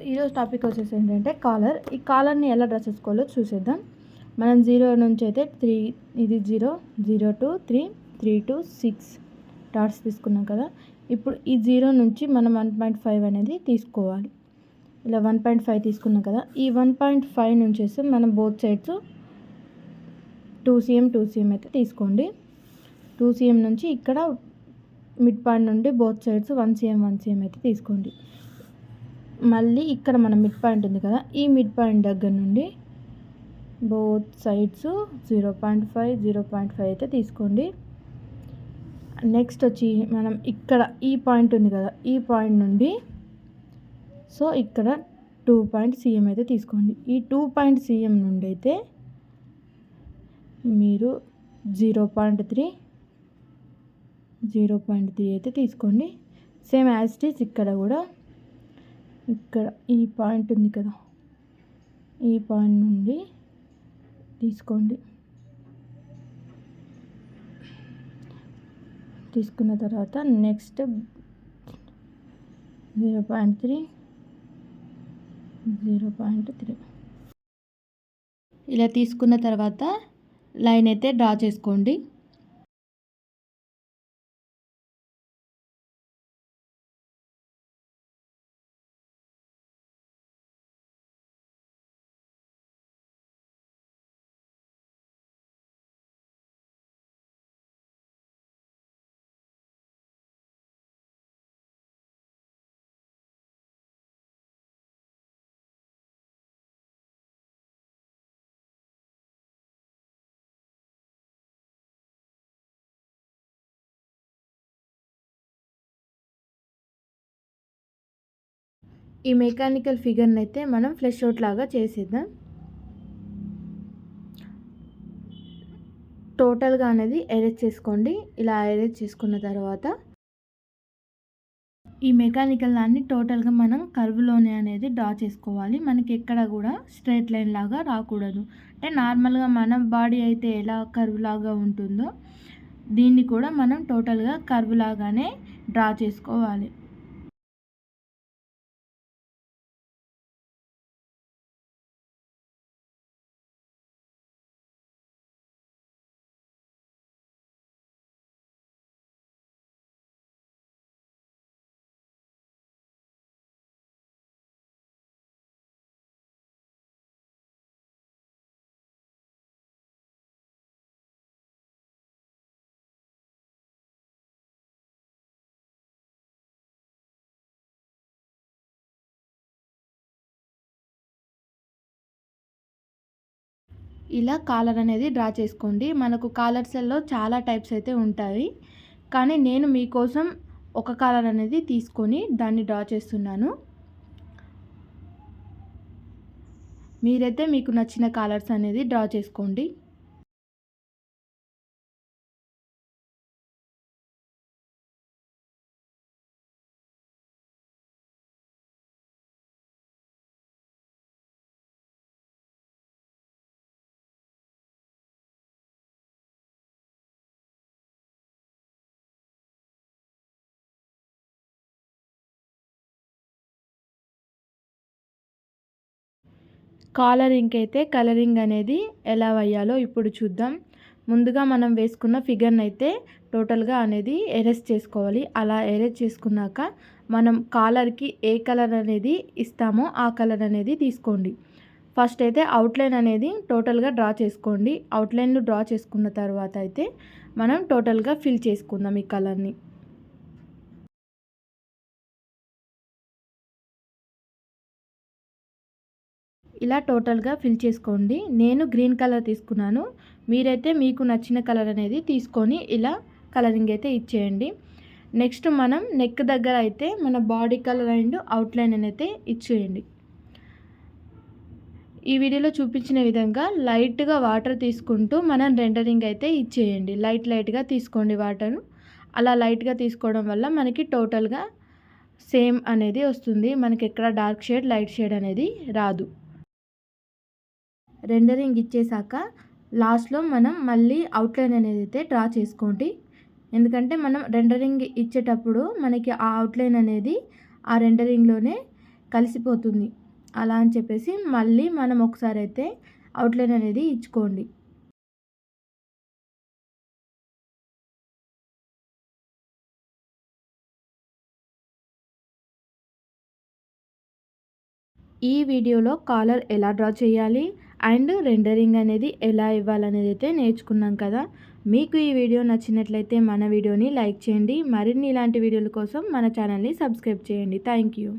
ఈరోజు టాపిక్ వచ్చేసి ఏంటంటే కాలర్. ఈ కాలర్ని ఎలా డ్రెస్ చేసుకోవాలో చూసేద్దాం. మనం జీరో నుంచి అయితే త్రీ ఇది zero zero two three three two six dots తీసుకున్నాం కదా. ఇప్పుడు ఈ జీరో నుంచి మనం వన్ పాయింట్ ఫైవ్ అనేది తీసుకోవాలి. ఇలా వన్ పాయింట్ ఫైవ్ తీసుకున్నాం కదా. ఈ వన్ పాయింట్ ఫైవ్ నుంచి మనం both sides two cm two cm అయితే తీసుకోండి. టూ సీఎం నుంచి ఇక్కడ మిడ్ పాయింట్ నుండి both sides one cm one cm అయితే తీసుకోండి. మళ్ళీ ఇక్కడ మన మిడ్ పాయింట్ ఉంది కదా ఈ మిడ్ పాయింట్ దగ్గర నుండి both sides zero point five zero point five అయితే తీసుకోండి. నెక్స్ట్ వచ్చి మనం ఇక్కడ ఈ పాయింట్ ఉంది కదా ఈ పాయింట్ నుండి సో ఇక్కడ టూ పాయింట్ సీఎం అయితే తీసుకోండి. ఈ టూ పాయింట్ సీఎం నుండి అయితే మీరు zero point three zero point three అయితే తీసుకోండి. సేమ్ యాజ్ ఇక్కడ కూడా ఇక్కడ ఈ పాయింట్ ఉంది కదా. ఈ పాయింట్ నుండి తీసుకోండి. తీసుకున్న తర్వాత next zero point three zero point three. ఇలా తీసుకున్న తర్వాత లైన్ అయితే డ్రా చేసుకోండి. ఈ మెకానికల్ ఫిగర్ని అయితే మనం ఫ్లెష్ అవుట్ లాగా చేసేద్దాం. టోటల్గా అనేది ఎరేజ్ చేసుకోండి. ఇలా ఎరేజ్ చేసుకున్న తర్వాత ఈ మెకానికల్ దాన్ని టోటల్గా మనం కర్వ్లోనే అనేది డ్రా చేసుకోవాలి. మనకి ఎక్కడ కూడా స్ట్రైట్ లైన్ లాగా రాకూడదు. అంటే నార్మల్గా మన బాడీ అయితే ఎలా కర్వ్ లాగా ఉంటుందో దీన్ని కూడా మనం టోటల్గా కర్వ్ లాగానే డ్రా చేసుకోవాలి. ఇలా కాలర్ అనేది డ్రా చేసుకోండి. మనకు కాలర్స్లో చాలా టైప్స్ అయితే ఉంటాయి. కానీ నేను మీకోసం ఒక కాలర్ అనేది తీసుకొని దాన్ని డ్రా చేస్తున్నాను. మీరైతే మీకు నచ్చిన కాలర్స్ అనేది డ్రా చేసుకోండి. కాలరింగ్ అయితే కలరింగ్ అనేది ఎలా వేయాలో ఇప్పుడు చూద్దాం. ముందుగా మనం వేసుకున్న ఫిగర్ని అయితే టోటల్గా అనేది ఎరేజ్ చేసుకోవాలి. అలా ఎరేజ్ చేసుకున్నాక మనం కాలర్కి ఏ కలర్ అనేది ఇస్తామో ఆ కలర్ అనేది తీసుకోండి. ఫస్ట్ అయితే అవుట్లైన్ అనేది టోటల్గా డ్రా చేసుకోండి. అవుట్లైన్లు డ్రా చేసుకున్న తర్వాత అయితే మనం టోటల్గా ఫిల్ చేసుకుందాం ఈ కలర్ని. ఇలా టోటల్గా ఫిల్ చేసుకోండి. నేను గ్రీన్ కలర్ తీసుకున్నాను. మీరైతే మీకు నచ్చిన కలర్ అనేది తీసుకొని ఇలా కలరింగ్ అయితే ఇచ్చేయండి. నెక్స్ట్ మనం నెక్ దగ్గర అయితే మన బాడీ కలర్ అండ్ అవుట్లైన్ అయితే ఇచ్చేయండి. ఈ వీడియోలో చూపించిన విధంగా లైట్గా వాటర్ తీసుకుంటూ మనం రెండరింగ్ అయితే ఇచ్చేయండి. లైట్ లైట్గా తీసుకోండి వాటర్. అలా లైట్గా తీసుకోవడం వల్ల మనకి టోటల్గా సేమ్ అనేది వస్తుంది. మనకి ఎక్కడ డార్క్ షేడ్ లైట్ షేడ్ అనేది రాదు. రెండరింగ్ ఇచ్చేసాక లాస్ట్లో మనం మళ్ళీ అవుట్లైన్ అనేది అయితే డ్రా చేసుకోండి. ఎందుకంటే మనం రెండరింగ్ ఇచ్చేటప్పుడు మనకి ఆ అవుట్లైన్ అనేది ఆ రెండరింగ్లోనే కలిసిపోతుంది. అలా అని చెప్పేసి మళ్ళీ మనం ఒకసారి అయితే అవుట్లైన్ అనేది ఇచ్చుకోండి. ఈ వీడియోలో కాలర్ ఎలా డ్రా చేయాలి? అండ్ రెండరింగ్ అనేది ఎలా ఇవ్వాలనేది అయితే నేర్చుకున్నాం కదా. మీకు ఈ వీడియో నచ్చినట్లయితే మన వీడియోని లైక్ చేయండి. మరిన్ని ఇలాంటి వీడియోల కోసం మన ఛానల్ని సబ్స్క్రైబ్ చేయండి. Thank you.